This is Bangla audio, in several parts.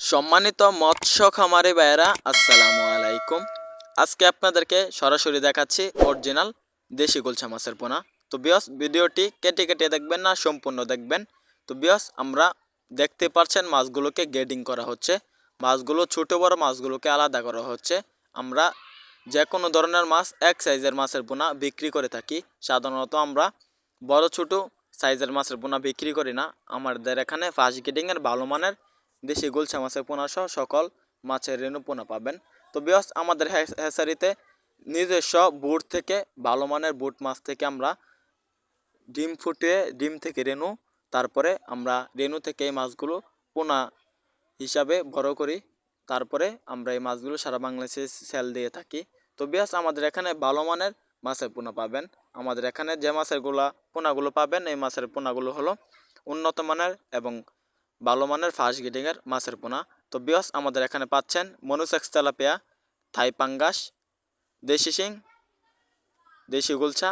সম্মানিত মৎস্য খামারি ভাইয়েরা, আসসালামু আলাইকুম। আজকে আপনাদেরকে সরাসরি দেখাচ্ছি অরিজিনাল দেশি গুলছা মাছের পোনা। তো বিয়স, ভিডিওটি কেটে কেটে দেখবেন না, সম্পূর্ণ দেখবেন। তো বিয়স, আমরা দেখতে পাচ্ছেন মাছগুলোকে গেডিং করা হচ্ছে। মাছগুলো, ছোটো বড় মাছগুলোকে আলাদা করা হচ্ছে। আমরা যে কোনো ধরনের মাছ, এক সাইজের মাছের পোনা বিক্রি করে থাকি। সাধারণত আমরা বড়, ছোট সাইজের মাছের পোনা বিক্রি করি না। আমাদের এখানে ফার্স্ট গেডিংয়ের ভালো মানের দেশি গুলশা মাছের পোনা সহ সকল মাছের রেণু পোনা পাবেন। তো বিয়স আমাদের হ্যাচ- হ্যাচারিতে নিজস্ব বুট থেকে, ভালো মানের বুট মাছ থেকে আমরা ডিম ফুটিয়ে, ডিম থেকে রেণু, তারপরে আমরা রেণু থেকে এই মাছগুলো পোনা হিসাবে বড় করি। তারপরে আমরা এই মাছগুলো সারা বাংলাদেশে সেল দিয়ে থাকি। তো বিয়াস আমাদের এখানে ভালো মানের মাছের পোনা পাবেন। আমাদের এখানে যে মাছেরগুলা পোনাগুলো পাবেন, এই মাছের পোনাগুলো হলো উন্নত মানের এবং ভালো মানের ফার্স্ট গ্রেডিংয়ের মাছের পোনা। তো বিয়স আমাদের এখানে পাচ্ছেন মনুসেক্স তেলাপিয়া, থাই পাঙ্গাস, দেশি শিং, দেশি গুলছা,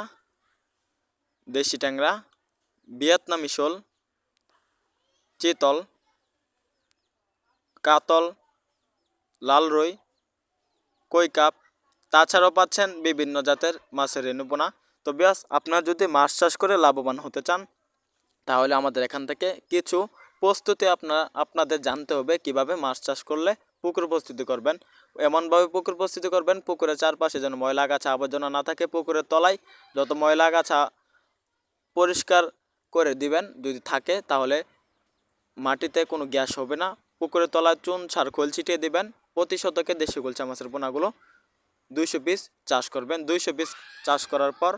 দেশি ট্যাংরা, ভিয়েতনামি শোল, চিতল, কাতল, লাল রুই, কই কাপ। তাছাড়াও পাচ্ছেন বিভিন্ন জাতের মাছের রেণুপোনা তো ব্যাস আপনারা যদি মাছ চাষ করে লাভবান হতে চান, তাহলে আমাদের এখান থেকে কিছু প্রস্তুতি আপনার আপনাদের জানতে হবে কীভাবে মাছ চাষ করলে পুকুর প্রস্তুতি করবেন। এমনভাবে পুকুর প্রস্তুতি করবেন, পুকুরের চারপাশে যেন ময়লা গাছা আবর্জনা না থাকে পুকুরের তলায়। যত ময়লা গাছা পরিষ্কার করে দিবেন, যদি থাকে তাহলে মাটিতে কোনো গ্যাস হবে না। পুকুরের তলায় চুন সার খোল ছিটিয়ে দিবেন। প্রতি শতকে দেশি গোলচা মাছের পোনাগুলো দুইশো পিস চাষ করবেন। দুইশো পিস চাষ করার পর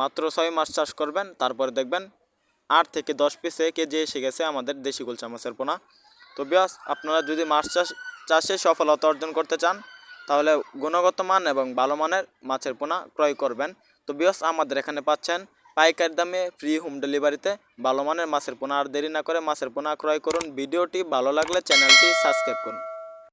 মাত্র ছয় মাস চাষ করবেন, তারপরে দেখবেন আট থেকে দশ পিসে কেজি এসে গেছে আমাদের দেশি গোলচা মাছের পোনা। তো বিয়াস আপনারা যদি মাছ চাষ, চাষে সফলতা অর্জন করতে চান, তাহলে গুণগত মান এবং ভালো মানের মাছের পোনা ক্রয় করবেন। তো বিয়াস আমাদের এখানে পাচ্ছেন পাইকারি দামে ফ্রি হোম ডেলিভারিতে ভালো মানের মাছের পোনা। আর দেরি না করে মাছের পোনা ক্রয় করুন। ভিডিওটি ভালো লাগলে চ্যানেলটি সাবস্ক্রাইব করুন।